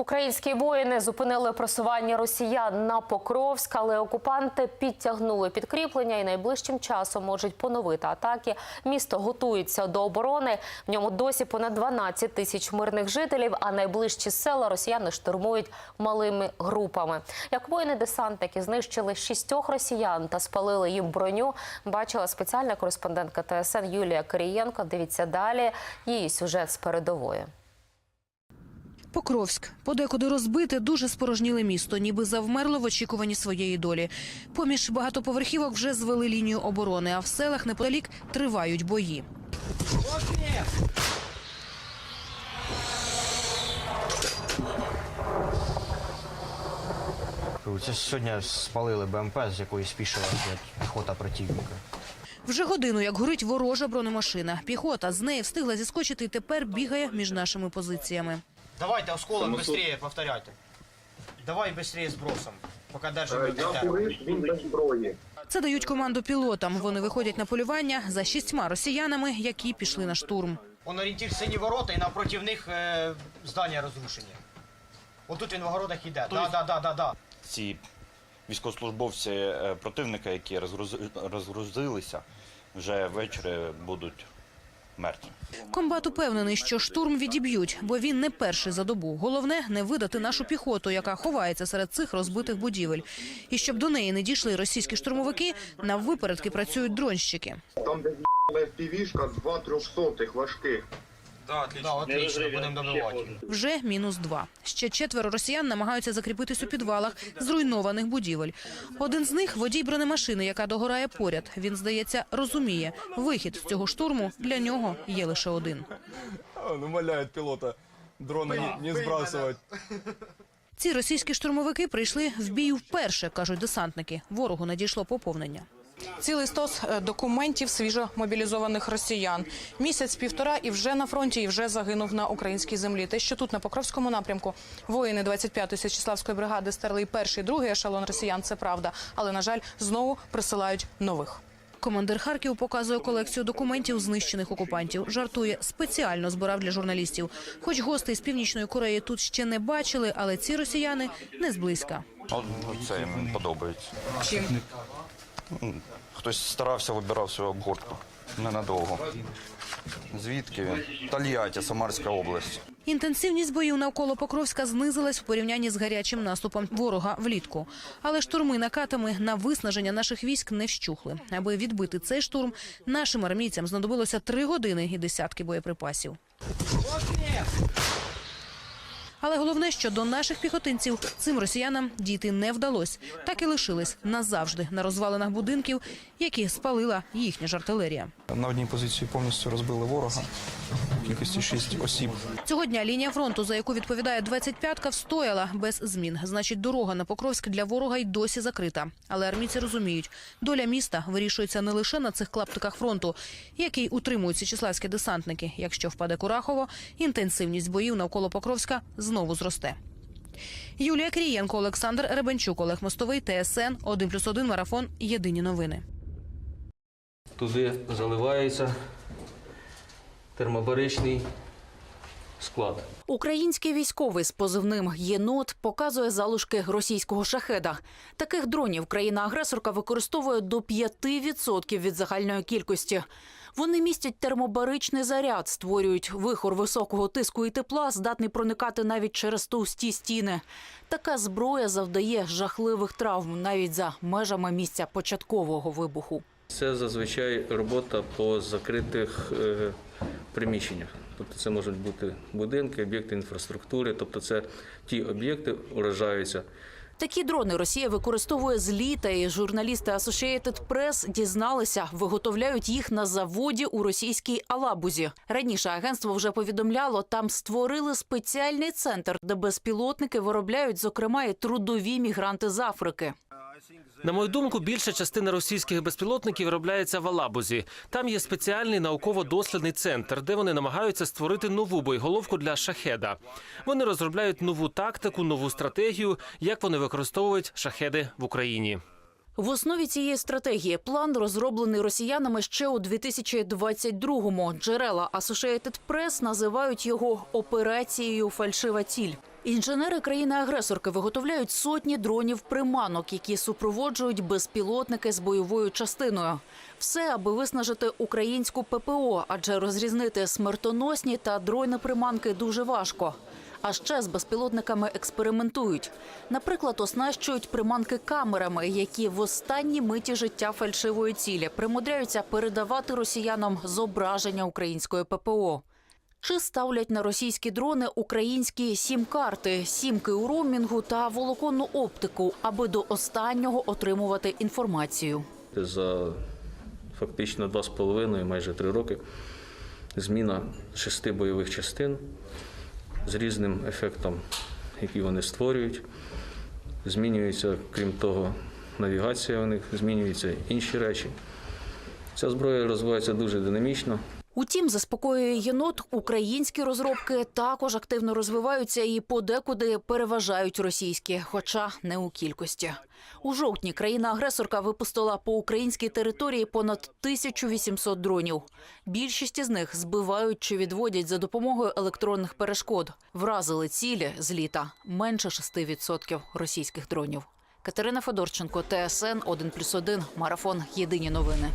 Українські воїни зупинили просування росіян на Покровськ, але окупанти підтягнули підкріплення і найближчим часом можуть поновити атаки. Місто готується до оборони. В ньому досі понад 12 тисяч мирних жителів. А найближчі села росіяни штурмують малими групами. Як воїни-десантники знищили шістьох росіян та спалили їм броню. Бачила спеціальна кореспондентка ТСН Юлія Кирієнко. Дивіться далі. Її сюжет з передової. Покровськ подекуди розбите, дуже спорожніле місто, ніби завмерло в очікуванні своєї долі. Поміж багатоповерхівок вже звели лінію оборони, а в селах неподалік тривають бої. Це сьогодні спалили БМП, з якої спішила піхота противника. Вже годину, як горить ворожа бронемашина. Піхота з неї встигла зіскочити і тепер бігає між нашими позиціями. Давайте осколок быстрее повторяйте. Давай быстрее збросом, поки держимо Е, Я курив, він без зброї. Це дають команду пілотам. Вони виходять на полювання за шістьма росіянами, які пішли на штурм. Он орієнтир сині ворота і напротив них е, здання розрушені. Отут він в огородах іде. Да, да, да, да, да. ці військовослужбовці е, противника, які розгрузи- розгрузилися, вже ввечері будуть мертві. Комбат упевнений, що штурм відіб'ють, бо він не перший за добу. Головне не видати нашу піхоту, яка ховається серед цих розбитих будівель. І щоб до неї не дійшли російські штурмовики, на випередки працюють дронщики. Там, де півішка, два трьохсотих важких. Да, отлично, будемо добивати. Вже мінус два. Ще четверо росіян намагаються закріпитись у підвалах зруйнованих будівель. Один з них водій бронемашини, яка догорає поряд. Він здається розуміє, вихід з цього штурму для нього є лише один. Он умоляет пилота дрона не, сбрасывать. Ці російські штурмовики прийшли в бій вперше, кажуть десантники. Ворогу надійшло поповнення. Цілий стос е, документів свіжомобілізованих росіян. Місяць-півтора і вже на фронті, і вже загинув на українській землі. Те, що тут на Покровському напрямку воїни 25-ї Січеславської бригади стерли і перший, і другий ешелон росіян. Це правда, але на жаль, знову присилають нових. Командир Харків показує колекцію документів знищених окупантів. Жартує, спеціально збирав для журналістів. Хоч гостей з північної Кореї тут ще не бачили, але ці росіяни не зблизька. Це їм подобається. Чим Хтось старався, вибирав свою обгортку. Ненадовго. Звідки він? Тольятті, Самарська область. Інтенсивність боїв навколо Покровська знизилась в порівнянні з гарячим наступом ворога влітку. Але штурми накатами на виснаження наших військ не вщухли. Аби відбити цей штурм, нашим армійцям знадобилося три години і десятки боєприпасів. Але головне, що до наших піхотинців цим росіянам дійти не вдалося. Так і лишились назавжди на розвалинах будинків, які спалила їхня ж артилерія. На одній позиції повністю розбили ворога. Кількості шість осіб. Цього дня лінія фронту, за яку відповідає 25-ка, встояла без змін. Значить, дорога на Покровськ для ворога й досі закрита. Але армійці розуміють, доля міста вирішується не лише на цих клаптиках фронту, який утримують січеславські десантники. Якщо впаде Курахово, інтенсивність боїв навколо Покровська знову зросте. Юлія Крієнко, Олександр Ребенчук, Олег Мостовий, ТСН 1+,1 Марафон. Єдині новини. Туди заливається термобаричний склад. Український військовий з позивним єнот показує залишки російського шахеда. Таких дронів країна-агресорка використовує до 5% від загальної кількості. Вони містять термобаричний заряд, створюють вихор високого тиску і тепла, здатний проникати навіть через товсті стіни. Така зброя завдає жахливих травм навіть за межами місця початкового вибуху. Це зазвичай робота по закритих е, приміщеннях. Тобто це можуть бути будинки, об'єкти інфраструктури, тобто це ті об'єкти уражаються. Такі дрони Росія використовує з літа, і журналісти Associated Press дізналися, виготовляють їх на заводі у російській Алабузі. Раніше агентство вже повідомляло, там створили спеціальний центр, де безпілотники виробляють, зокрема, і трудові мігранти з Африки. На мою думку, більша частина російських безпілотників виробляється в Алабузі. Там є спеціальний науково-дослідний центр, де вони намагаються створити нову боєголовку для шахеда. Вони розробляють нову тактику, нову стратегію, як вони використовують шахеди в Україні. В основі цієї стратегії план розроблений росіянами ще у 2022-му. Джерела Associated Press називають його операцією Фальшива ціль. Інженери країни-агресорки виготовляють сотні дронів-приманок, які супроводжують безпілотники з бойовою частиною. Все, аби виснажити українську ППО, адже розрізнити смертоносні та дрони-приманки дуже важко. А ще з безпілотниками експериментують. Наприклад, оснащують приманки камерами, які в останні миті життя фальшивої цілі примудряються передавати росіянам зображення української ППО. Чи ставлять на російські дрони українські сім-карти, сімки у роумінгу та волоконну оптику, аби до останнього отримувати інформацію. За фактично два з половиною, майже три роки, зміна шести бойових частин з різним ефектом, який вони створюють. Змінюється, крім того, навігація у них, змінюються інші речі. Ця зброя розвивається дуже динамічно. Утім, заспокоює єнот, українські розробки також активно розвиваються і подекуди переважають російські, хоча не у кількості. У жовтні країна-агресорка випустила по українській території понад 1800 дронів. Більшість із них збивають чи відводять за допомогою електронних перешкод. Вразили цілі з літа менше 6% російських дронів. Катерина Федорченко, ТСН 1+,1, Марафон. Єдині новини.